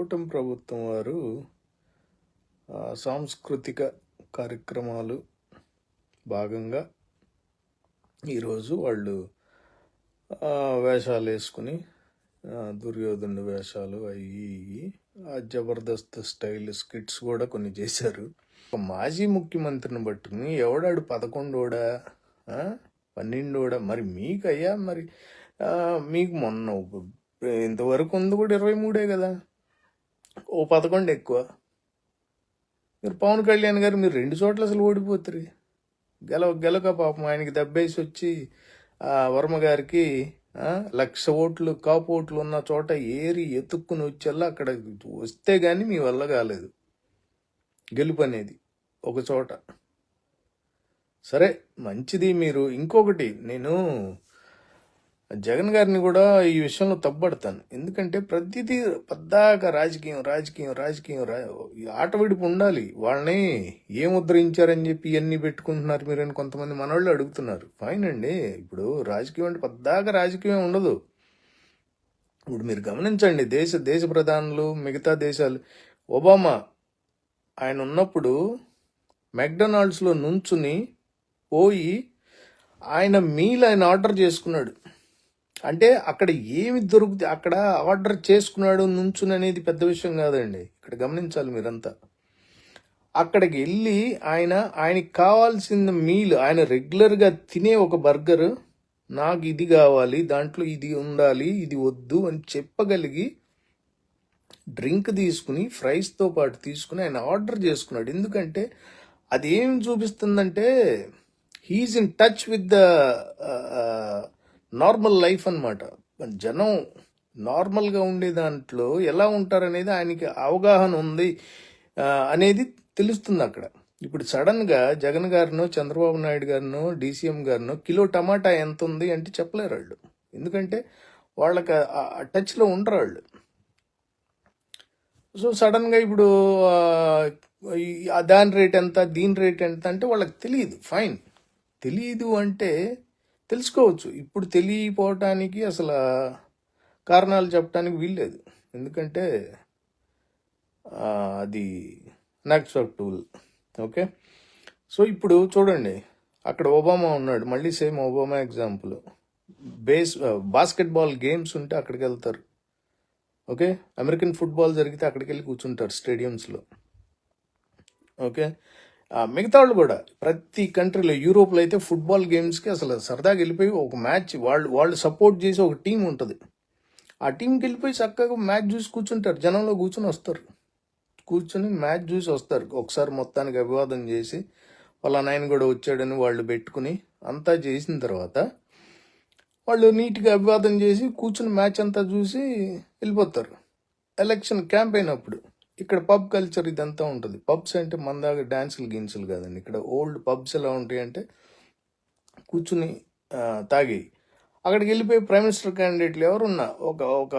కూటమి ప్రభుత్వం వారు సాంస్కృతిక కార్యక్రమాలు భాగంగా ఈరోజు వాళ్ళు వేషాలు వేసుకుని దుర్యోధను వేషాలు అవి ఇవి ఆ జబర్దస్త్ స్టైల్ స్కిట్స్ కూడా కొన్ని చేశారు. మాజీ ముఖ్యమంత్రిని పట్టుకుని ఎవడాడు పదకొండోడా? పన్నెండోడా? మరి మీకయ్యా మరి మీకు మొన్న ఇంతవరకు ఉంది కూడా ఇరవై మూడే కదా? ఓ పదకొండు ఎక్కువ. మీరు పవన్ కళ్యాణ్ గారు మీరు రెండు చోట్ల అసలు ఓడిపోతారు గెలవ గెలక పాపం ఆయనకి దెబ్బేసి వచ్చి ఆ వర్మ గారికి లక్ష ఓట్లు కాపు ఓట్లు ఉన్న చోట ఏరి ఎత్తుక్కుని వచ్చేలా అక్కడ వస్తే కానీ మీ వల్ల కాలేదు. గెలుపు అనేది ఒక చోట. సరే మంచిది మీరు. ఇంకొకటి నేను జగన్ గారిని కూడా ఈ విషయంలో తప్పబడతాను ఎందుకంటే ప్రతిదీ పద్దాక రాజకీయం రాజకీయం రాజకీయం రా ఆట విడిపు ఉండాలి. వాళ్ళని ఏం చెప్పి ఇవన్నీ పెట్టుకుంటున్నారు మీరు అని కొంతమంది మనవాళ్ళు అడుగుతున్నారు. ఫైన్ అండి. ఇప్పుడు రాజకీయం అంటే పద్దాక రాజకీయం ఉండదు. ఇప్పుడు మీరు గమనించండి దేశ దేశ ప్రధానులు మిగతా దేశాలు. ఒబామా ఆయన ఉన్నప్పుడు మెక్డొనాల్డ్స్లో నుంచుని పోయి ఆయన మీల్ ఆయన ఆర్డర్ చేసుకున్నాడు. అంటే అక్కడ ఏమి దొరుకుతుంది అక్కడ ఆర్డర్ చేసుకున్నాడు నుంచుని అనేది పెద్ద విషయం కాదండి. ఇక్కడ గమనించాలి మీరంతా. అక్కడికి వెళ్ళి ఆయన ఆయనకి కావాల్సిన మీల్ ఆయన రెగ్యులర్గా తినే ఒక బర్గర్ నాకు ఇది కావాలి దాంట్లో ఇది ఉండాలి ఇది వద్దు అని చెప్పగలిగి డ్రింక్ తీసుకుని ఫ్రైస్తో పాటు తీసుకుని ఆయన ఆర్డర్ చేసుకున్నాడు. ఎందుకంటే అది ఏం చూపిస్తుందంటే he is in touch with the normal life అన్నమాట. జనం నార్మల్గా ఉండే దాంట్లో ఎలా ఉంటారనేది ఆయనకి అవగాహన ఉంది అనేది తెలుస్తుంది అక్కడ. ఇప్పుడు సడన్గా జగన్ గారినో చంద్రబాబు నాయుడు గారినో డీసీఎం గారినో కిలో టమాటా ఎంత ఉంది అంటే చెప్పలేరు వాళ్ళు. ఎందుకంటే వాళ్ళకి టచ్లో ఉండరు వాళ్ళు. సో సడన్గా ఇప్పుడు దాని రేట్ ఎంత దీని రేట్ ఎంత అంటే వాళ్ళకి తెలియదు. ఫైన్. తెలియదు అంటే తెలుసుకోవచ్చు. ఇప్పుడు తెలియపోవటానికి అసలు కారణాలు చెప్పడానికి వీల్లేదు. ఎందుకంటే ఆ, అది టూల్ ఓకే? సో ఇప్పుడు చూడండి. అక్కడ ఒబామా ఉన్నాడు. మళ్ళీ same Obama example. Base basketball games ఉంటే అక్కడికి వెళ్తారు. ఓకే? అమెరికన్ ఫుట్బాల్ జరిగితే అక్కడికి వెళ్ళి కూర్చుంటారు స్టేడియంస్లో. ఓకే? మిగతా వాళ్ళు కూడా. ప్రతి కంట్రీలో యూరోప్లో అయితే ఫుట్బాల్ గేమ్స్కి అసలు సరదాగా వెళ్ళిపోయి ఒక మ్యాచ్ వాళ్ళు వాళ్ళు సపోర్ట్ చేసి ఒక టీం ఉంటుంది. ఆ టీంకి వెళ్ళిపోయి చక్కగా మ్యాచ్ చూసి కూర్చుంటారు. జనంలో కూర్చొని వస్తారు. కూర్చొని మ్యాచ్ చూసి వస్తారు. ఒకసారి మొత్తానికి అభివాదం చేసి వాళ్ళ నాయన కూడా వచ్చాడని వాళ్ళు పెట్టుకుని అంతా చేసిన తర్వాత వాళ్ళు నీట్గా అభివాదం చేసి కూర్చుని మ్యాచ్ అంతా చూసి వెళ్ళిపోతారు. ఎలక్షన్ క్యాంపెయిన్ అప్పుడు ఇక్కడ పబ్ కల్చర్ ఇదంతా ఉంటుంది. పబ్స్ అంటే మన డ్యాన్సులు గిన్సులు కాదండి. ఇక్కడ ఓల్డ్ పబ్స్ ఎలా ఉంటాయి అంటే కూర్చుని ఆ, తాగి అక్కడికి వెళ్ళిపోయి ప్రైమ్ మినిస్టర్ క్యాండిడేట్లు ఎవరున్నా ఒక ఒక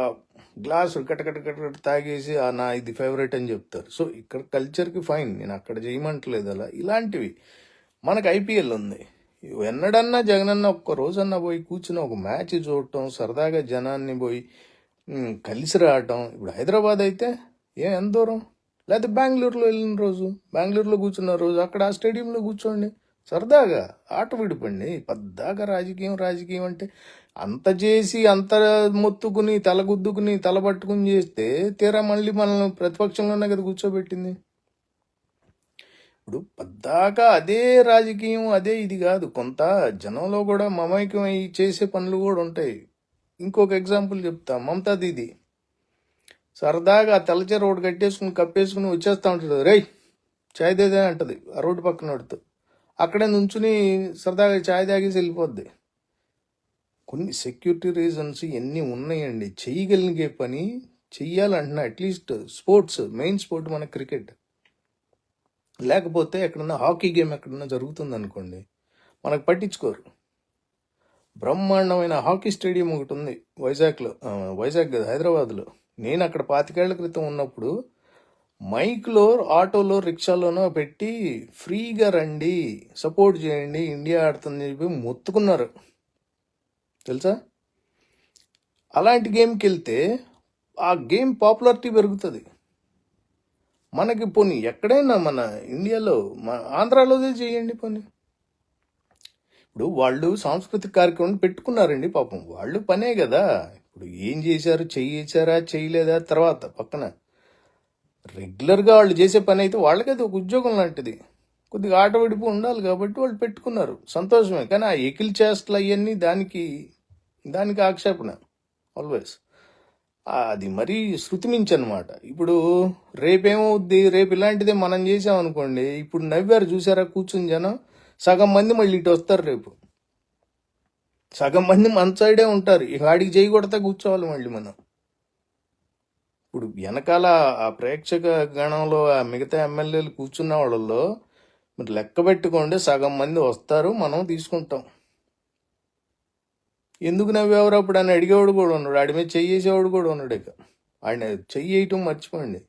గ్లాసు కటకట కటకట తాగేసి "ఆ, నా ఇది ఫేవరెట్ అని చెప్తారు. సో ఇక్కడ కల్చర్కి ఫైన్ నేను అక్కడ చేయమంటలేదు అలా. ఇలాంటివి మనకు ఐపీఎల్ ఉంది. ఎన్నడన్నా జగనన్న ఒక్క రోజన్నా పోయి కూర్చుని ఒక మ్యాచ్ చూడటం సరదాగా జనాన్ని పోయి కలిసి రావటం. ఇప్పుడు హైదరాబాద్ అయితే ఏ ఎంత దూరం? లేకపోతే బెంగళూరులో వెళ్ళిన రోజు బెంగళూరులో కూర్చున్న రోజు అక్కడ ఆ స్టేడియంలో కూర్చోండి. సరదాగా ఆట విడిపండి. పెద్దగా రాజకీయం రాజకీయం అంటే అంత చేసి అంత మొత్తుకుని తల గుద్దుకుని తల పట్టుకుని చేస్తే తీరా మళ్ళీ మనల్ని ప్రతిపక్షంలోనే కదా కూర్చోబెట్టింది. ఇప్పుడు పెద్దాకా అదే రాజకీయం అదే ఇది కాదు. కొంత జనంలో కూడా మమైకం చేసే పనులు కూడా ఉంటాయి. ఇంకొక ఎగ్జాంపుల్ చెప్తా. మమతా దీదీ సరదాగా ఆ తెల్లచీర ఒకటి కట్టేసుకుని కప్పేసుకుని వచ్చేస్తా ఉంటాడు రేయ్ చాయ్ తేదే అంటది ఆ రోడ్డు పక్కన పడుతూ అక్కడే నుంచుని సరదాగా చాయ్ తాగేసి వెళ్ళిపోద్ది. కొన్ని సెక్యూరిటీ రీజన్స్ ఎన్ని ఉన్నాయండి. చెయ్యగలిగే పని చెయ్యాలంటున్నా at least sports main sport మన క్రికెట్. లేకపోతే ఎక్కడన్నా హాకీ గేమ్ ఎక్కడన్నా జరుగుతుంది అనుకోండి మనకు పట్టించుకోరు. బ్రహ్మాండమైన హాకీ స్టేడియం ఒకటి ఉంది వైజాగ్లో వైజాగ్ కదా హైదరాబాద్లో. నేను అక్కడ పాతికేళ్ళ క్రితం ఉన్నప్పుడు మైక్లో ఆటోలో రిక్షాలోనో పెట్టి ఫ్రీగా రండి సపోర్ట్ చేయండి ఇండియా ఆడుతుందని చెప్పి మొత్తుకున్నారు. తెలుసా? అలాంటి గేమ్కి వెళ్తే ఆ గేమ్ పాపులారిటీ పెరుగుతుంది. మనకి పోనీ ఎక్కడైనా మన ఇండియాలో మన ఆంధ్రాలోదే చేయండి పోనీ. ఇప్పుడు వాళ్ళు సాంస్కృతిక కార్యక్రమం పెట్టుకున్నారండి పాపం. వాళ్ళు పనే కదా. ఇప్పుడు ఏం చేశారు? చేయించారా? చేయలేదా? తర్వాత పక్కన రెగ్యులర్గా వాళ్ళు చేసే పని అయితే వాళ్ళకైతే ఒక ఉద్యోగం లాంటిది. కొద్దిగా ఆట విడిపు ఉండాలి కాబట్టి వాళ్ళు పెట్టుకున్నారు. సంతోషమే. కానీ ఆ ఎకిల్ చేష్టలు అవన్నీ దానికి దానికి ఆక్షేపణ. ఆల్వేస్ అది మరీ శృతిమించనమాట ఇప్పుడు రేపేమవుద్ది? రేపు ఇలాంటిదే మనం చేసామనుకోండి ఇప్పుడు నవ్వారు చూసారా కూర్చుని జనం? సగం మంది మళ్ళీ ఇటు వస్తారు రేపు. సగం మంది మన సైడే ఉంటారు. ఇక ఆడికి చేయి కొడతా కూర్చోవాలి మళ్ళీ మనం. ఇప్పుడు వెనకాల ఆ ప్రేక్షక గణంలో ఆ మిగతా ఎమ్మెల్యేలు కూర్చున్న వాళ్ళల్లో మీరు లెక్క పెట్టుకోండి సగం మంది వస్తారు మనం తీసుకుంటాం. ఎందుకు నవ్వేవారు అప్పుడు? అని అడిగేవాడు కూడా ఉన్నాడు. ఆడి మీద చెయ్యేసేవాడు కూడా ఉన్నాడు ఇక. ఆయన చెయ్యి వేయటం మర్చిపోండి.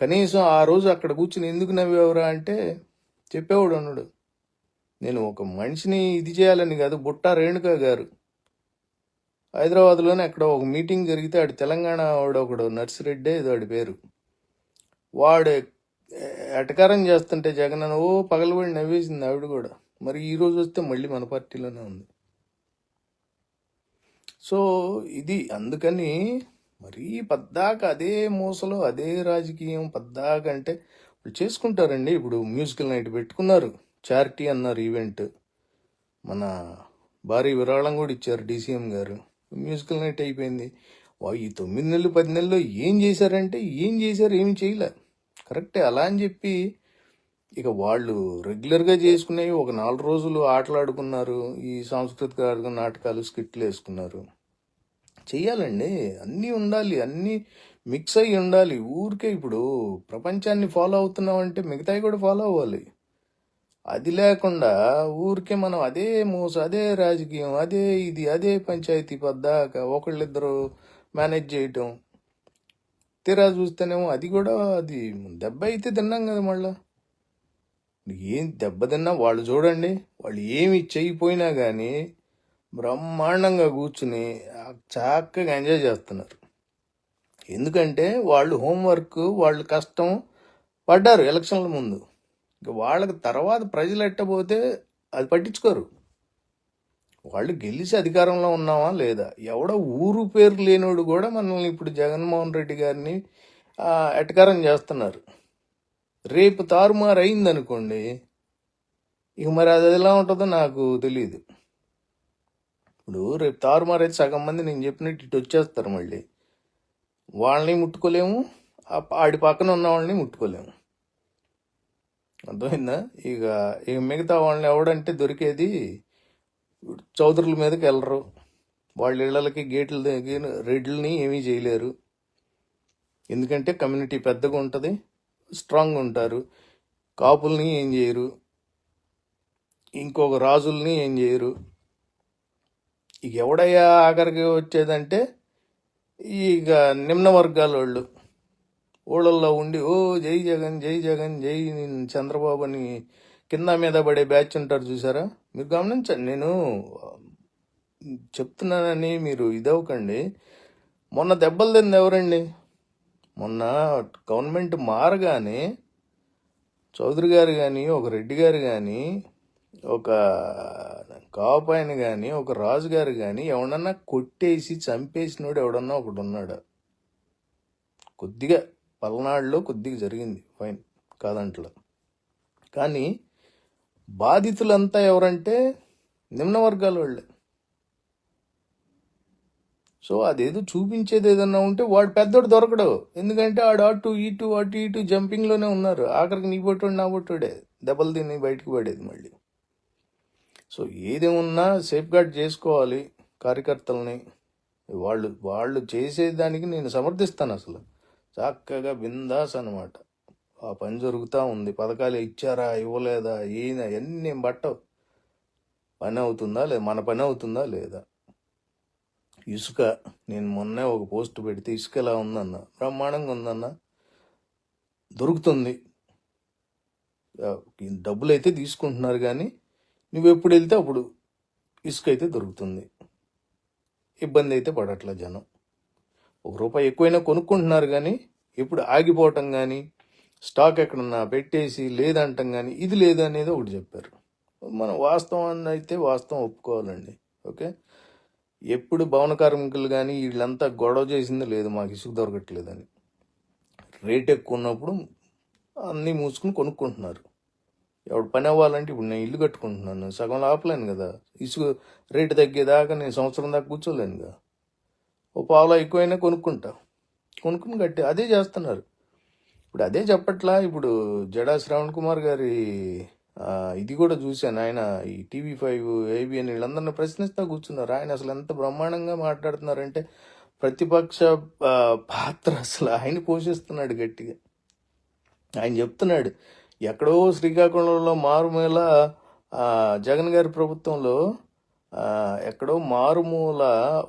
కనీసం ఆ రోజు అక్కడ కూర్చుని ఎందుకు నవ్వేవరా అంటే చెప్పేవాడు ఉన్నాడు. నేను ఒక మనిషిని ఇది చేయాలని కాదు బుట్టా రేణుక గారు. హైదరాబాద్లోనే అక్కడ ఒక మీటింగ్ జరిగితే ఆడు తెలంగాణ వాడు ఒకడు నర్సిరెడ్డి ఏదో ఆడి పేరు. వాడు ఎటకారం చేస్తుంటే జగన్ ఓ పగలబడి నవ్వేసింది ఆవిడ కూడా. మరి ఈరోజు వస్తే మళ్ళీ మన పార్టీలోనే ఉంది. సో ఇది అందుకని మరీ పద్దాక అదే మూసలో అదే రాజకీయం పద్దాక అంటే చేసుకుంటారండి. ఇప్పుడు మ్యూజికల్ నైట్ పెట్టుకున్నారు. చారిటీ అన్నారు ఈవెంట్ మన భారీ విరాళం కూడా ఇచ్చారు డీసీఎం గారు. మ్యూజికల్ నైట్ అయిపోయింది. వా ఈ తొమ్మిది నెలలు పది నెలల్లో ఏం చేశారంటే ఏం చేశారు ఏం చేయలే. కరెక్టే అలా అని చెప్పి ఇక వాళ్ళు రెగ్యులర్గా చేసుకునేవి ఒక నాలుగు రోజులు ఆటలాడుకున్నారు. ఈ సాంస్కృతిక నాటకాలు స్కిట్లు వేసుకున్నారు. చెయ్యాలండి అన్నీ ఉండాలి. అన్నీ మిక్స్ అయ్యి ఉండాలి. ఊరికే ఇప్పుడు ప్రపంచాన్ని ఫాలో అవుతున్నామంటే మిగతాయి కూడా ఫాలో అవ్వాలి. అది లేకుండా ఊరికే మనం అదే మూస అదే రాజకీయం అదే ఇది అదే పంచాయతీ పద్దాక ఒకళ్ళిద్దరు మేనేజ్ చేయటం. తీరా చూస్తేనేమో అది కూడా అది దెబ్బ అయితే తిన్నాం కదా మళ్ళా. ఏం దెబ్బ తిన్నా వాళ్ళు చూడండి వాళ్ళు ఏమి చేయకపోయినా కానీ బ్రహ్మాండంగా కూర్చుని చక్కగా ఎంజాయ్ చేస్తున్నారు. ఎందుకంటే వాళ్ళు హోంవర్క్ వాళ్ళు కష్టం పడ్డారు ఎలక్షన్ల ముందు. ఇక వాళ్ళకి తర్వాత ప్రజలు ఎట్టబోతే అది పట్టించుకోరు. వాళ్ళు గెలిచి అధికారంలో ఉన్నావా లేదా? ఎవడో ఊరు పేరు లేనోడు కూడా మనల్ని ఇప్పుడు జగన్మోహన్ రెడ్డి గారిని ఎటకారం చేస్తున్నారు. రేపు తారుమారు అయిందనుకోండి ఇక మరి అది ఎలా ఉంటుందో నాకు తెలియదు ఇప్పుడు రేపు తారుమారు అయితే సగం మంది నేను చెప్పినట్టు ఇటు వచ్చేస్తారు మళ్ళీ. వాళ్ళని ముట్టుకోలేము ఆడి పక్కన ఉన్న వాళ్ళని ముట్టుకోలేము. అర్థమైందా? ఇక ఇక మిగతా వాళ్ళని ఎవడంటే దొరికేది చౌదరుల మీదకి వెళ్ళరు. వాళ్ళ ఇళ్ళకి గేట్లు రెడ్లని ఏమీ చేయలేరు. ఎందుకంటే కమ్యూనిటీ పెద్దగా ఉంటుంది స్ట్రాంగ్ ఉంటారు. కాపుల్ని ఏం చేయరు. ఇంకొక రాజుల్ని ఏం చేయరు. ఇక ఎవడయ్యా ఆఖరికి వచ్చేదంటే ఇక నిమ్న వర్గాల వాళ్ళు ఊళ్ళల్లో ఉండి ఓ జై జగన్ జై జగన్ జై చంద్రబాబు అని కింద మీద పడే బ్యాచ్ ఉంటారు చూసారా? మీరు గమనించండి నేను చెప్తున్నానని మీరు ఇదవకండి మొన్న దెబ్బలు తింది ఎవరండి? మొన్న గవర్నమెంట్ మారగానే చౌదరి గారు కానీ ఒక రెడ్డి గారు కానీ ఒక కాపాయన కానీ ఒక రాజు గారు కానీ ఎవడన్నా కొట్టేసి చంపేసినోడు ఎవడన్నా ఒకడు ఉన్నాడు కొద్దిగా పల్నాడులో కొద్దిగా జరిగింది. ఫైన్. కాదంట్లో. కానీ బాధితులంతా ఎవరంటే నిమ్న వర్గాల వాళ్ళే. సో అదేదో చూపించేది ఏదన్నా ఉంటే వాడు పెద్దోడు దొరకడు. ఎందుకంటే ఆడు అటు ఇటు అటు ఇటు జంపింగ్లోనే ఉన్నారు. ఆఖరికి నీ పొట్టుడు నా పొట్టుడే దెబ్బలు తిని బయటకు పడేది మళ్ళీ. సో ఏదేమున్నా సేఫ్ గార్డ్ చేసుకోవాలి కార్యకర్తలని. వాళ్ళు వాళ్ళు చేసేదానికి నేను సమర్థిస్తాను అసలు. చక్కగా బిందాస్ అనమాట ఆ పని జరుగుతూ ఉంది. పథకాలు ఇచ్చారా ఇవ్వలేదా ఈయన ఎన్ని బట్టవు పని అవుతుందా లేదా? మన పని అవుతుందా లేదా? ఇసుక నేను మొన్నే ఒక పోస్ట్ పెడితే ఇసుక ఎలా ఉందన్న? బ్రహ్మాండంగా ఉందన్న. దొరుకుతుంది. డబ్బులు అయితే తీసుకుంటున్నారు కానీ నువ్వు ఎప్పుడు వెళ్తే అప్పుడు ఇసుక అయితే దొరుకుతుంది. ఇబ్బంది అయితే పడట్ల జనం. ఒక రూపాయి ఎక్కువైనా కొనుక్కుంటున్నారు కానీ ఇప్పుడు ఆగిపోవటం కానీ స్టాక్ ఎక్కడన్నా పెట్టేసి లేదంటం కానీ ఇది లేదు అనేది ఒకటి చెప్పారు. మనం వాస్తవం అయితే వాస్తవం ఒప్పుకోవాలండి. ఓకే? ఎప్పుడు భవన కార్మికులు కానీ వీళ్ళంతా గొడవ చేసిందో లేదు మాకు ఇసుక దొరకట్లేదని. రేట్ ఎక్కువ ఉన్నప్పుడు అన్నీ మూసుకుని కొనుక్కుంటున్నారు. ఎవడు పని అవ్వాలంటే ఇప్పుడు నేను ఇల్లు కట్టుకుంటున్నాను సగం ఆపలేను కదా. ఇసుక రేటు తగ్గేదాకా నేను సంవత్సరం దాకా కూర్చోలేను కదా ఓ పావులా ఎక్కువైనా కొనుక్కుంటాం కొనుక్కుని కట్టి అదే చేస్తున్నారు. ఇప్పుడు అదే చెప్పట్లా ఇప్పుడు జడా శ్రవణ్ కుమార్ గారి ఇది కూడా చూశాను. ఆయన ఈ టీవీ ఫైవ్ ఏబిఎన్ వీళ్ళందరిని ప్రశ్నిస్తూ కూర్చున్నారు. ఆయన అసలు ఎంత బ్రహ్మాండంగా మాట్లాడుతున్నారంటే ప్రతిపక్ష పాత్ర అసలు ఆయన పోషిస్తున్నాడు గట్టిగా. ఆయన చెప్తున్నాడు ఎక్కడో శ్రీకాకుళంలో మారుమూల జగన్ గారి ప్రభుత్వంలో ఎక్కడో మారుమూల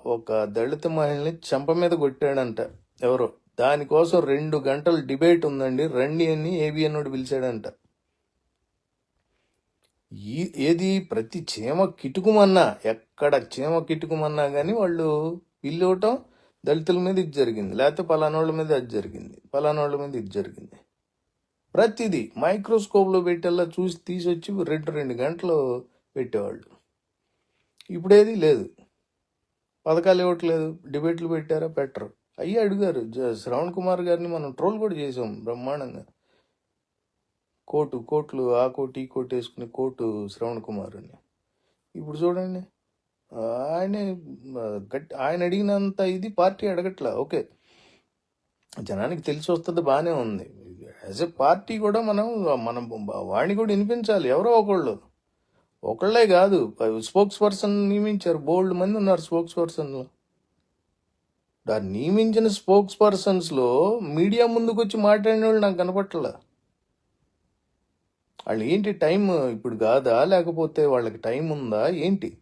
ఒక దళిత మహిళని చెంప మీద కొట్టాడంట ఎవరో. దానికోసం రెండు గంటలు డిబేట్ ఉందండి. రండి అని ఏబిఎన్ వాడు పిలిచాడంట. ఈ ఏది ప్రతి చీమ కిటుకుమన్నా ఎక్కడ చీమ కిటుకుమన్నా కానీ వాళ్ళు బిల్లు ఇవ్వటం దళితుల మీద ఇది జరిగింది. లేకపోతే పలానోళ్ళ మీద అది జరిగింది. పలానోళ్ళ మీద ఇది జరిగింది. ప్రతిదీ మైక్రోస్కోప్లో పెట్టేలా చూసి తీసొచ్చి రెండు రెండు గంటలు పెట్టేవాళ్ళు. ఇప్పుడేది లేదు. పథకాలు ఇవ్వట్లేదు. డిబేట్లు పెట్టారా? పెట్టరు. అయ్యి అడిగారు. జ- శ్రవణ్ కుమార్ గారిని మనం ట్రోల్ కూడా చేసాం బ్రహ్మాండంగా. కోటు కోట్లు ఆ కోటు ఈ కోటు వేసుకుని కోటు శ్రవణ్ కుమార్ అని. ఇప్పుడు చూడండి. ఆయనే గట్టి ఆయన అడిగినంత ఇది పార్టీ అడగట్లా. ఓకే. జనానికి తెలిసి వస్తుంది బాగానే ఉంది. యాజ్ ఎ పార్టీ కూడా మనం మనం వాడిని కూడా వినిపించాలి. ఎవరో ఒకళ్ళు. ఒకళ్ళే కాదు. స్పోక్స్ పర్సన్ నియమించారు. బోల్డ్ మంది ఉన్నారు స్పోక్స్ పర్సన్లు. ఆ నియమించిన స్పోక్స్ పర్సన్స్లో మీడియా ముందుకు వచ్చి మాట్లాడిన వాళ్ళు నాకు కనపట్టలే. వాళ్ళు ఏంటి టైం ఇప్పుడు కాదా? లేకపోతే వాళ్ళకి టైం ఉందా? ఏంటి?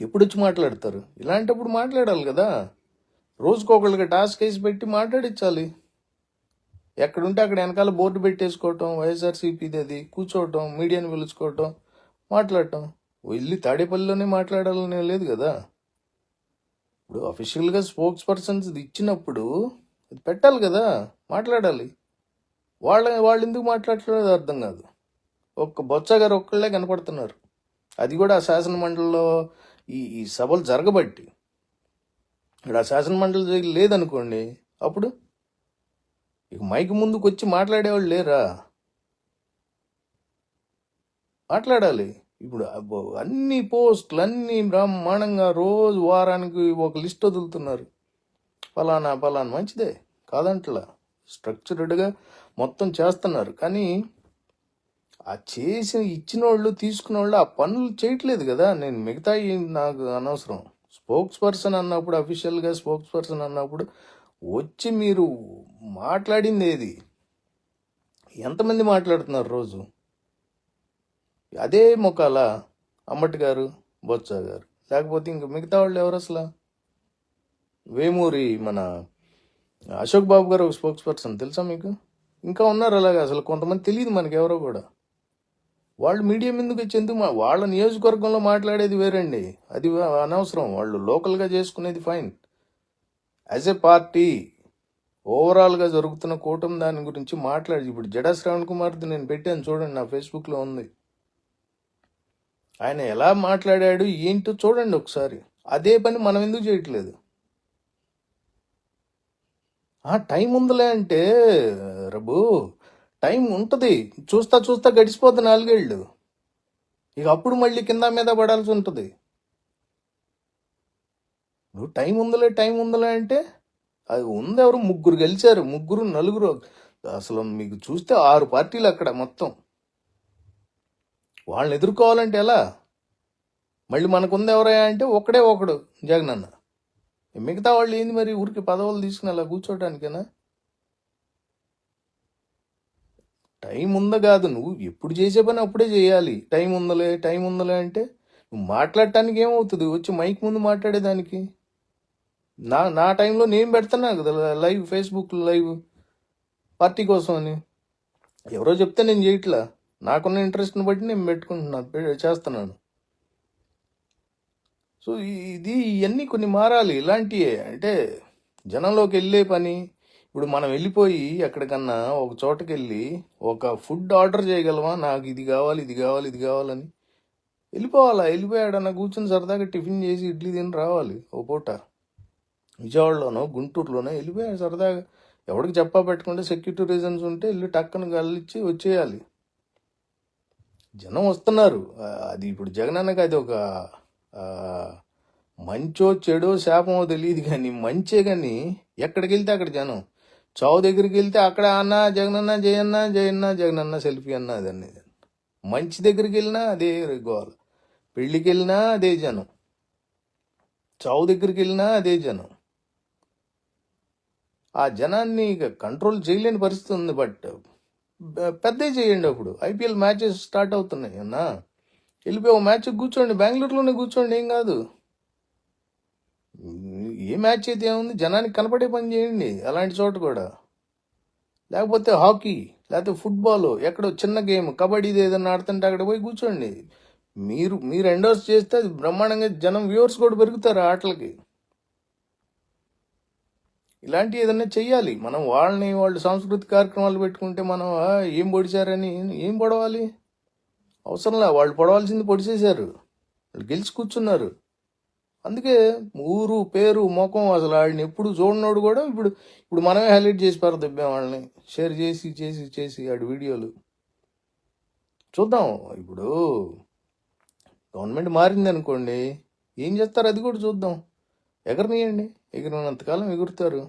ఎప్పుడు వచ్చి మాట్లాడతారు? ఇలాంటప్పుడు మాట్లాడాలి కదా. రోజుకొకళ్ళకి టాస్క్ వేసి పెట్టి మాట్లాడించాలి ఎక్కడుంటే అక్కడ వెనకాల బోర్డు పెట్టేసుకోవటం వైఎస్ఆర్సీపీది అది కూర్చోవటం మీడియాని పిలుచుకోవటం మాట్లాడటం. వెళ్ళి తాడేపల్లిలోనే మాట్లాడాలని లేదు కదా. ఇప్పుడు అఫీషియల్గా స్పోక్స్ పర్సన్స్ ఇచ్చినప్పుడు అది పెట్టాలి కదా మాట్లాడాలి. వాళ్ళ వాళ్ళు ఎందుకు మాట్లాడలేదు అర్థం కాదు. ఒక్క బొత్స గారు ఒక్కళ్ళే కనపడుతున్నారు. అది కూడా ఆ శాసన మండలిలో ఈ ఈ సభలు జరగబట్టి. ఇక్కడ ఆ శాసన మండలి లేదనుకోండి అప్పుడు ఇక మైక్ ముందుకు వచ్చి మాట్లాడేవాళ్ళు లేరా? మాట్లాడాలి. ఇప్పుడు అబ్బో అన్ని పోస్టులు అన్నీ బ్రహ్మాండంగా రోజు వారానికి ఒక లిస్ట్ వదులుతున్నారు. ఫలానా ఫలానా మంచిదే కాదంటలా. స్ట్రక్చర్డ్గా మొత్తం చేస్తున్నారు. కానీ ఆ చేసిన ఇచ్చిన వాళ్ళు తీసుకున్న వాళ్ళు ఆ పనులు చేయట్లేదు కదా. నేను మిగతా నాకు అనవసరం. స్పోక్స్ పర్సన్ అన్నప్పుడు అఫీషియల్గా స్పోక్స్ పర్సన్ అన్నప్పుడు వచ్చి మీరు మాట్లాడింది ఏది? ఎంతమంది మాట్లాడుతున్నారు రోజు? అదే ముఖాల అమ్మటి గారు బొత్స గారు. లేకపోతే ఇంక మిగతా వాళ్ళు ఎవరు అసలు? వేమూరి మన అశోక్ బాబు గారు ఒక స్పోక్స్ పర్సన్ తెలుసా మీకు? ఇంకా ఉన్నారు అలాగా. అసలు కొంతమంది తెలియదు మనకి ఎవరో కూడా. వాళ్ళు మీడియం ఎందుకు వచ్చి ఎందుకు మా- వాళ్ళ నియోజకవర్గంలో మాట్లాడేది వేరండి. అది అనవసరం. వాళ్ళు లోకల్గా చేసుకునేది ఫైన్. యాజ్ ఎ పార్టీ ఓవరాల్గా జరుగుతున్న కూటమి దాని గురించి మాట్లాడి. ఇప్పుడు జడా శ్రవణ్ కుమార్ది నేను పెట్టాను చూడండి నా ఫేస్బుక్లో ఉంది. ఆయన ఎలా మాట్లాడాడు ఏంటో చూడండి ఒకసారి. అదే పని మనం ఎందుకు చేయట్లేదు? ఆ టైం ఉందిలే అంటే రబు టైం ఉంటుంది. చూస్తా చూస్తా గడిచిపోద్ది నాలుగేళ్ళు. ఇక అప్పుడు మళ్ళీ కింద మీద పడాల్సి ఉంటుంది. నువ్వు టైం ఉందిలే టైం ఉందిలే అంటే అది ఉంది ఎవరు ముగ్గురు గెలిచారు. ముగ్గురు నలుగురు. అసలు మీకు చూస్తే ఆరు పార్టీలు అక్కడ మొత్తం. వాళ్ళని ఎదుర్కోవాలంటే ఎలా? మళ్ళీ మనకుంది ఎవరయ్యా అంటే ఒకడే ఒకడు జగన్ అన్న. మిగతా వాళ్ళు ఏంది మరి ఊరికి పదవులు తీసుకుని అలా కూర్చోటానికేనా? టైం ఉందా కాదు? నువ్వు ఎప్పుడు చేసే పని అప్పుడే చేయాలి. టైం ఉందలే టైం ఉందలే అంటే నువ్వు మాట్లాడటానికి ఏమవుతుంది? వచ్చి మైక్ ముందు మాట్లాడేదానికి. నా నా టైంలో నేను పెడుతున్నా కదా? లైవ్ ఫేస్బుక్ లైవ్ పార్టీ కోసం అని. ఎవరో చెప్తే నేను చేయట్లా. నాకున్న ఇంట్రెస్ట్ని బట్టి నేను పెట్టుకుంటున్నాను చేస్తున్నాను. సో ఇది ఇవన్నీ కొన్ని మారాలి. ఇలాంటివే అంటే జనంలోకి వెళ్ళే పని. ఇప్పుడు మనం వెళ్ళిపోయి ఎక్కడికన్నా ఒక చోటకి వెళ్ళి ఒక ఫుడ్ ఆర్డర్ చేయగలమా? నాకు ఇది కావాలి ఇది కావాలి ఇది కావాలని. వెళ్ళిపోవాలా? వెళ్ళిపోయాడన్నా కూర్చొని సరదాగా టిఫిన్ చేసి ఇడ్లీ తిని రావాలి. ఓ పూట. విజయవాడలోనో గుంటూరులోనో వెళ్ళిపోయాడు సరదాగా ఎవరికి చెప్పా పెట్టుకుంటే సెక్యూరిటీ రీజన్స్ ఉంటే వెళ్ళి టక్కన గల్లిచ్చి వచ్చేయాలి. జనం వస్తున్నారు. అది ఇప్పుడు జగనన్నకి అది ఒక మంచో చెడో శాపమో తెలియదు కానీ మంచే కానీ ఎక్కడికి వెళ్తే అక్కడ జనం. చావు దగ్గరికి వెళ్తే అక్కడ అన్న జగనన్న జయన్న జయన్న జగనన్న సెల్ఫీ అన్న అదన్నీ మంచి దగ్గరికి వెళ్ళినా అదే గోల. పెళ్ళికి వెళ్ళినా అదే జనం. చావు దగ్గరికి వెళ్ళినా అదే జనం. ఆ జనాన్ని ఇక కంట్రోల్ చేయలేని పరిస్థితి ఉంది బట్ పెద్ద చేయండి అప్పుడు. ఐపీఎల్ మ్యాచెస్ స్టార్ట్ అవుతున్నాయి అన్నా. వెళ్ళిపోయి ఒక మ్యాచ్ కూర్చోండి బెంగళూరులోనే కూర్చోండి ఏం కాదు. ఏ మ్యాచ్ అయితే ఏముంది జనానికి కనపడే పని చేయండి అలాంటి చోట కూడా. లేకపోతే హాకీ లేకపోతే ఫుట్బాల్ ఎక్కడో చిన్న గేమ్ కబడ్డీది ఏదైనా ఆడుతుంటే అక్కడ పోయి కూర్చోండి. మీరు మీరు ఎండోర్స్ చేస్తే అది బ్రహ్మాండంగా జనం వ్యూవర్స్ కూడా పెరుగుతారు ఆటలకి. ఇలాంటి ఏదైనా చెయ్యాలి. మనం వాళ్ళని వాళ్ళు సాంస్కృతిక కార్యక్రమాలు పెట్టుకుంటే మనం ఏం పొడిచారని ఏం పొడవాలి? అవసరంలా వాళ్ళు పొడవాల్సింది పొడిచేశారు. వాళ్ళు గెలిచి కూర్చున్నారు. అందుకే ఊరు పేరు ముఖం అసలు వాళ్ళని ఎప్పుడు చూడనోడు కూడా ఇప్పుడు ఇప్పుడు మనమే హైలైట్ చేసి పారదెబ్బాం వాళ్ళని. షేర్ చేసి చేసి చేసి ఆడి వీడియోలు. చూద్దాం. ఇప్పుడు గవర్నమెంట్ మారింది అనుకోండి ఏం చేస్తారు అది కూడా చూద్దాం. ఎగరనియండి. ఎగిరినంతకాలం ఎగురుతారు.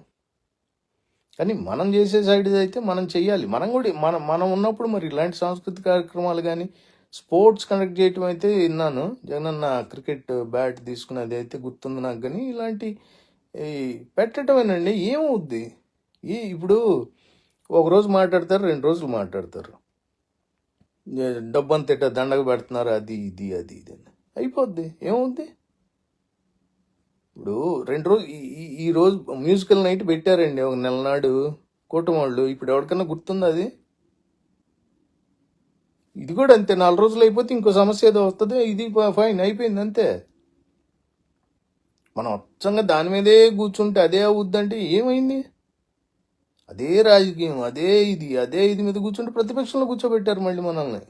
కానీ మనం చేసే సైడ్ అయితే మనం చెయ్యాలి. మనం కూడా మనం మనం ఉన్నప్పుడు మరి ఇలాంటి సాంస్కృతిక కార్యక్రమాలు కానీ స్పోర్ట్స్ కండక్ట్ చేయటం అయితే విన్నాను. జగనన్న క్రికెట్ బ్యాట్ తీసుకున్నది అయితే గుర్తుంది నాకు కానీ ఇలాంటి ఈ పెట్టటమేనండి ఏమవుద్ది? ఈ ఇప్పుడు ఒక రోజు మాట్లాడతారు రెండు రోజులు మాట్లాడతారు. ఏ, దండగ పెడుతున్నారు అది ఇది అది ఇది అని. అయిపోద్ది. ఏమవుద్ది? ఇప్పుడు రెండు రోజు ఈ- రోజు మ్యూజికల్ నైట్ పెట్టారండి ఒక నెల నాడు కూటమి వాళ్ళు ఇప్పుడు ఎవరికన్నా గుర్తుందా అది? ఇది కూడా అంతే. నాలుగు రోజులు అయిపోతే ఇంకో సమస్య ఏదో వస్తుంది. ఇది ఫైన్. అయిపోయింది అంతే. మనం అచ్చంగా దాని మీదే కూర్చుంటే అదే అవుద్దంటే ఏమైంది? అదే రాజకీయం అదే ఇది అదే ఇది మీద కూర్చుంటే ప్రతిపక్షంలో కూర్చోబెట్టారు మళ్ళీ మనల్ని.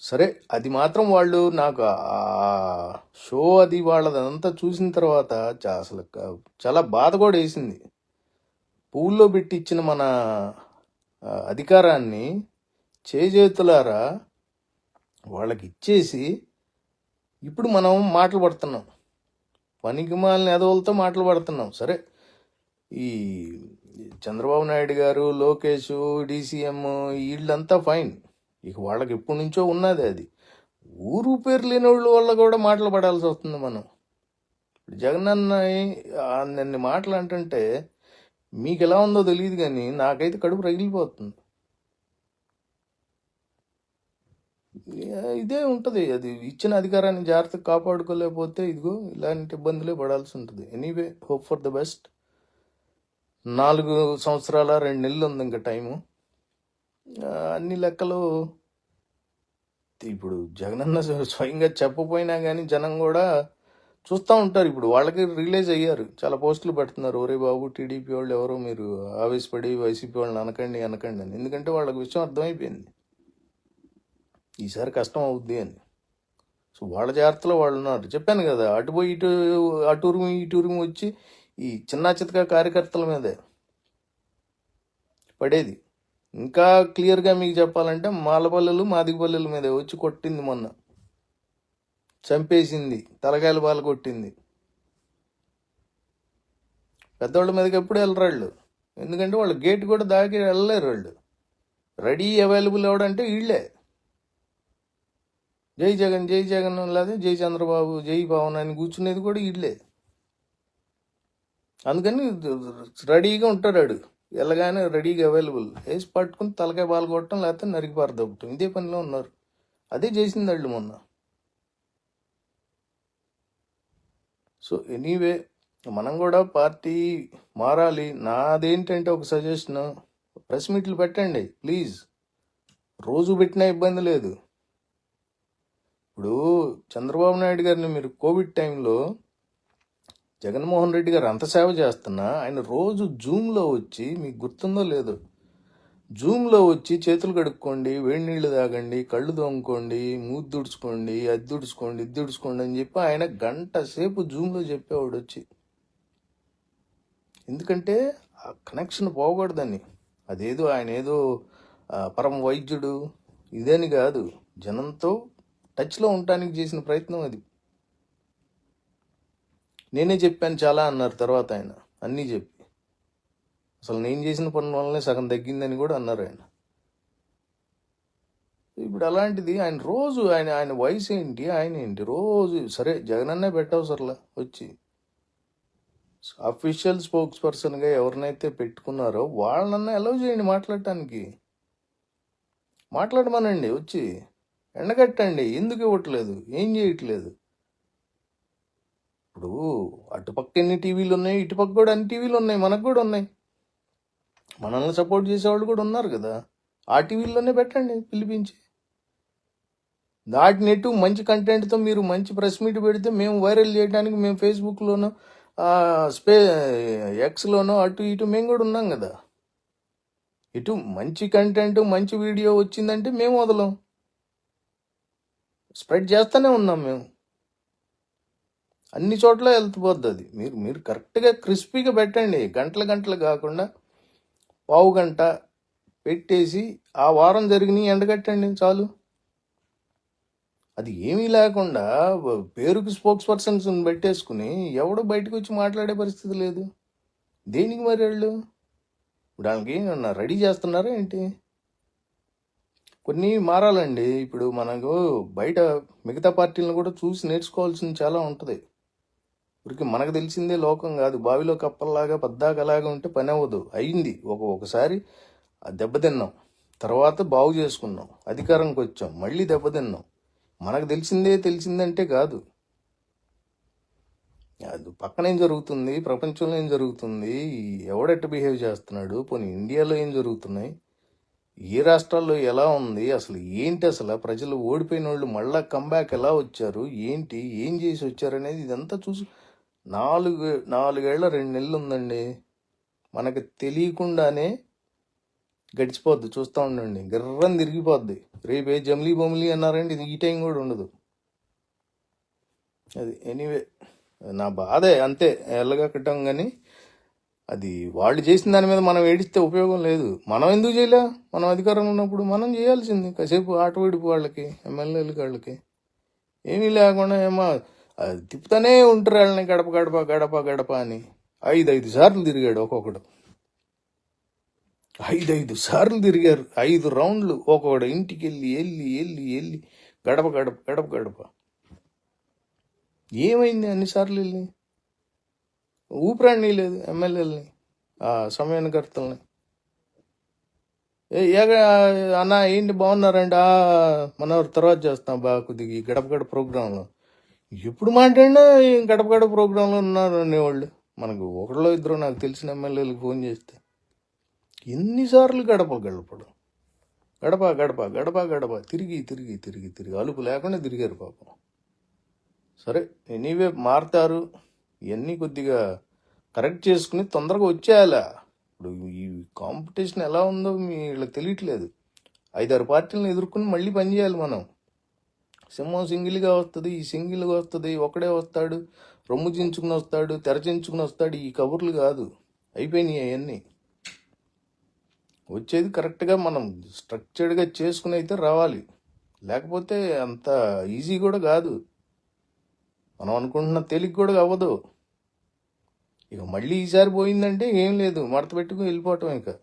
సరే అది మాత్రం వాళ్ళు నాకు ఆ షో అది వాళ్ళదంతా చూసిన తర్వాత అసలు చాలా బాధ కూడా వేసింది. పువ్వుల్లో పెట్టి ఇచ్చిన మన అధికారాన్ని చేజేతులారా వాళ్ళకి ఇచ్చేసి ఇప్పుడు మనం మాటలు పడుతున్నాం. పనికి మాలిన ఎదవులతో మాటలు పడుతున్నాం. సరే ఈ చంద్రబాబు నాయుడు గారు లోకేష్ డీసీఎం వీళ్ళంతా ఫైన్. ఇక వాళ్ళకి ఎప్పటి నుంచో ఉన్నది అది. ఊరు పేరు లేని వాళ్ళ వల్ల కూడా మాటలు పడాల్సి వస్తుంది మనం. ఇప్పుడు జగన్ అన్న నన్ను మాటలు అంటుంటే మీకు ఎలా ఉందో తెలియదు కానీ నాకైతే కడుపు రగిలిపోతుంది. ఇదే ఉంటుంది. అది ఇచ్చిన అధికారాన్ని జాగ్రత్తగా కాపాడుకోలేకపోతే ఇదిగో ఇలాంటి ఇబ్బందులే పడాల్సి ఉంటుంది. Anyway hope for the best నాలుగు సంవత్సరాల రెండు నెలలు ఉంది ఇంకా టైము. అన్ని లెక్కలు ఇప్పుడు జగనన్న స్వయంగా చెప్పపోయినా కానీ జనం కూడా చూస్తూ ఉంటారు. ఇప్పుడు వాళ్ళకి రిలీజ్ అయ్యారు. చాలా పోస్టులు పెడుతున్నారు. ఒరే బాబు టీడీపీ వాళ్ళు ఎవరో మీరు ఆవేశపడి వైసీపీ వాళ్ళని అనకండి అనకండి అని. ఎందుకంటే వాళ్ళకి విషయం అర్థమైపోయింది. ఈసారి కష్టం అవుద్ది అని. సో వాళ్ళ జాగ్రత్తలో వాళ్ళు ఉన్నారు. చెప్పాను కదా అటు పోయి ఇటు అటు ఉరుము వచ్చి ఈ చిన్న చితక కార్యకర్తల మీదే పడేది. ఇంకా క్లియర్గా మీకు చెప్పాలంటే మాలపల్లెలు మాదిగపల్లెల మీద వచ్చి కొట్టింది మొన్న. చంపేసింది. తలకాయల పాలు కొట్టింది. పెద్దవాళ్ళ మీదకి ఎప్పుడు వెళ్ళరాళ్ళు? ఎందుకంటే వాళ్ళు గేట్ కూడా దాకి వెళ్ళలేరు వాళ్ళు. రెడీ అవైలబుల్ ఎవడంటే వీళ్ళే జై జగన్ జై జగన్ లేదా జై చంద్రబాబు జై పవన్ అని కూర్చునేది కూడా వీళ్ళే అందుకని రెడీగా ఉంటాడు వాడు వెళ్ళగానే రెడీగా అవైలబుల్ వేసి పట్టుకుని తలకాయ పాల్గొట్టడం లేకపోతే నరికిపార దొబ్బటం. ఇదే పనిలో ఉన్నారు. అదే చేసింది వాళ్ళు మొన్న. సో ఎనీవే మనం కూడా పార్టీ మారాలి. నాదేంటంటే ఒక సజెషన్ ప్రెస్ మీట్లు పెట్టండి ప్లీజ్ రోజు పెట్టినా ఇబ్బంది లేదు. ఇప్పుడు చంద్రబాబు నాయుడు గారిని మీరు కోవిడ్ టైంలో జగన్మోహన్ రెడ్డి గారు అంత సేవ చేస్తున్నా ఆయన రోజు జూమ్లో వచ్చి మీకు గుర్తుందో లేదో జూమ్లో వచ్చి చేతులు కడుక్కోండి వేడి నీళ్ళు తాగండి కళ్ళు తోముకోండి మూతి దుడుచుకోండి అది దుడుచుకోండి ఇది దుడుచుకోండి అని చెప్పి ఆయన గంట సేపు జూమ్లో చెప్పేవాడు వచ్చి. ఎందుకంటే ఆ కనెక్షన్ పోకూడదని అదేదో ఆయన ఏదో పరమ వైద్యుడు ఇదని కాదు. జనంతో టచ్లో ఉండటానికి చేసిన ప్రయత్నం అది. నేనే చెప్పాను చాలా అన్నారు తర్వాత ఆయన. అన్నీ చెప్పి. అసలు నేను చేసిన పనుల వల్లనే సగం తగ్గిందని కూడా అన్నారు ఆయన. ఇప్పుడు అలాంటిది ఆయన రోజు ఆయన ఆయన వయసు ఏంటి ఆయన ఏంటి? రోజు సరే జగనన్నే పెట్టవసరలా వచ్చి. అఫీషియల్ స్పోక్స్ పర్సన్గా ఎవరినైతే పెట్టుకున్నారో వాళ్ళనన్నా అలౌ చేయండి మాట్లాడటానికి. మాట్లాడమనండి వచ్చి. ఎండగట్టండి ఎందుకు ఇవ్వట్లేదు? ఏం చేయట్లేదు? ఇప్పుడు అటుపక్క ఎన్ని టీవీలు ఉన్నాయి ఇటుపక్క కూడా అన్ని టీవీలు ఉన్నాయి మనకు కూడా ఉన్నాయి. మనల్ని సపోర్ట్ చేసేవాళ్ళు కూడా ఉన్నారు కదా. ఆ టీవీల్లోనే పెట్టండి పిలిపించి. దాటి నెట్టు మంచి కంటెంట్తో మీరు మంచి ప్రెస్ మీట్ పెడితే మేము వైరల్ చేయడానికి మేము ఫేస్బుక్లోనో స్పే ఎక్స్లోనో అటు ఇటు మేము కూడా ఉన్నాం కదా. ఇటు మంచి కంటెంట్ మంచి వీడియో వచ్చిందంటే మేము వదలం. స్ప్రెడ్ చేస్తూనే ఉన్నాం మేము. అన్ని చోట్ల వెళ్తుపోద్ది అది మీరు మీరు కరెక్ట్గా క్రిస్పీగా పెట్టండి. గంటల గంటలు కాకుండా పావు గంట పెట్టేసి ఆ వారం జరిగినాయి ఎండగట్టండి చాలు. అది ఏమీ లేకుండా పేరుకి స్పోక్స్ పర్సన్స్ పెట్టేసుకుని ఎవడు బయటకు వచ్చి మాట్లాడే పరిస్థితి లేదు. దేనికి మరి వాళ్ళు? ఇప్పుడు వాళ్ళకి ఏమన్నా రెడీ చేస్తున్నారా ఏంటి? కొన్ని మారాలండి. ఇప్పుడు మనకు బయట మిగతా పార్టీలను కూడా చూసి నేర్చుకోవాల్సింది చాలా ఉంటుంది. ఇప్పటికి మనకు తెలిసిందే లోకం కాదు. బావిలో కప్పల్లాగా పద్దాకలాగా ఉంటే పని అవ్వదు. అయింది. ఒక ఒకసారి దెబ్బతిన్నాం తర్వాత బాగు చేసుకున్నాం. అధికారంకి వచ్చాం. మళ్ళీ దెబ్బతిన్నాం మనకు తెలిసిందే తెలిసిందంటే కాదు. అది పక్కన ఏం జరుగుతుంది? ప్రపంచంలో ఏం జరుగుతుంది? ఎవడెట్ట బిహేవ్ చేస్తున్నాడు? పోనీ ఇండియాలో ఏం జరుగుతున్నాయి? ఏ రాష్ట్రాల్లో ఎలా ఉంది? అసలు ఏంటి అసలు? ప్రజలు ఓడిపోయిన వాళ్ళు మళ్ళా కంబ్యాక్ ఎలా వచ్చారు? ఏంటి? ఏం చేసి వచ్చారు అనేది ఇదంతా చూసి నాలుగు నాలుగేళ్ళ రెండు నెలలు ఉందండి మనకు తెలియకుండానే గడిచిపోద్ది చూస్తూ ఉండండి. గిర్రం తిరిగిపోద్ది. రేపు ఏ జమ్లీ బొమ్లీ అన్నారండి ఇది ఈ టైం కూడా ఉండదు. అది ఎనీవే నా బాధే అంతే ఎల్లగక్కటం కానీ అది వాళ్ళు చేసిన దాని మీద మనం ఏడిస్తే ఉపయోగం లేదు. మనం ఎందుకు చేయలే? మనం అధికారంలో ఉన్నప్పుడు మనం చేయాల్సింది. కాసేపు ఆట వాళ్ళకి ఎమ్మెల్యేలకి వాళ్ళకి. ఏమీ లేకుండా ఏమో తిప్పుతూనే ఉంటారు వాళ్ళని గడప గడప గడప గడప అని. ఐదు ఐదు సార్లు తిరిగాడు ఒక్కొక్కడు. ఐదు ఐదు సార్లు తిరిగారు. ఐదు రౌండ్లు. ఒక్కొక్కడు ఇంటికి వెళ్ళి వెళ్ళి వెళ్ళి వెళ్ళి గడప గడప గడప గడప. ఏమైంది అన్నిసార్లు వెళ్ళి? ఊపిరాన్ని లేదు ఎమ్మెల్యేలని ఆ సమయానికర్తల్ని. ఏ ఏగ అన్న ఏంటి బాగున్నారండి? ఆ మన తర్వాత చేస్తాం బాగా కొద్దిగా గడప గడప ప్రోగ్రాంలో. ఎప్పుడు మాట్లాడినా గడప గడప ప్రోగ్రాంలో ఉన్నారు అనేవాళ్ళు. మనకు ఒకరిలో ఇద్దరు నాకు తెలిసిన ఎమ్మెల్యేలకు ఫోన్ చేస్తే ఎన్నిసార్లు గడప గడపడం. గడప గడప గడప గడప తిరిగి తిరిగి తిరిగి తిరిగి. అలుపు లేకుండా తిరిగారు పాపం. సరే ఎనీవే మారుతారు. ఇవన్నీ కొద్దిగా కరెక్ట్ చేసుకుని తొందరగా వచ్చేయాలా. ఇప్పుడు ఈ కాంపిటీషన్ ఎలా ఉందో మీ వీళ్ళకి తెలియట్లేదు. ఐదారు పార్టీలను ఎదుర్కొని మళ్ళీ పనిచేయాలి మనం. సింహం సింగిల్గా వస్తుంది ఈ సింగిల్గా వస్తుంది ఒకడే వస్తాడు రొమ్ము చించుకుని వస్తాడు తెరచించుకుని వస్తాడు ఈ కబుర్లు కాదు. అయిపోయినాయి అవన్నీ. వచ్చేది కరెక్ట్గా మనం స్ట్రక్చర్డ్గా చేసుకుని అయితే రావాలి. లేకపోతే అంత ఈజీ కూడా కాదు. మనం అనుకుంటున్న తేలిక కూడా అవ్వదు. ఇక మళ్ళీ ఈసారి పోయిందంటే ఏం లేదు మడత పెట్టుకుని వెళ్ళిపోవటం ఇంకా.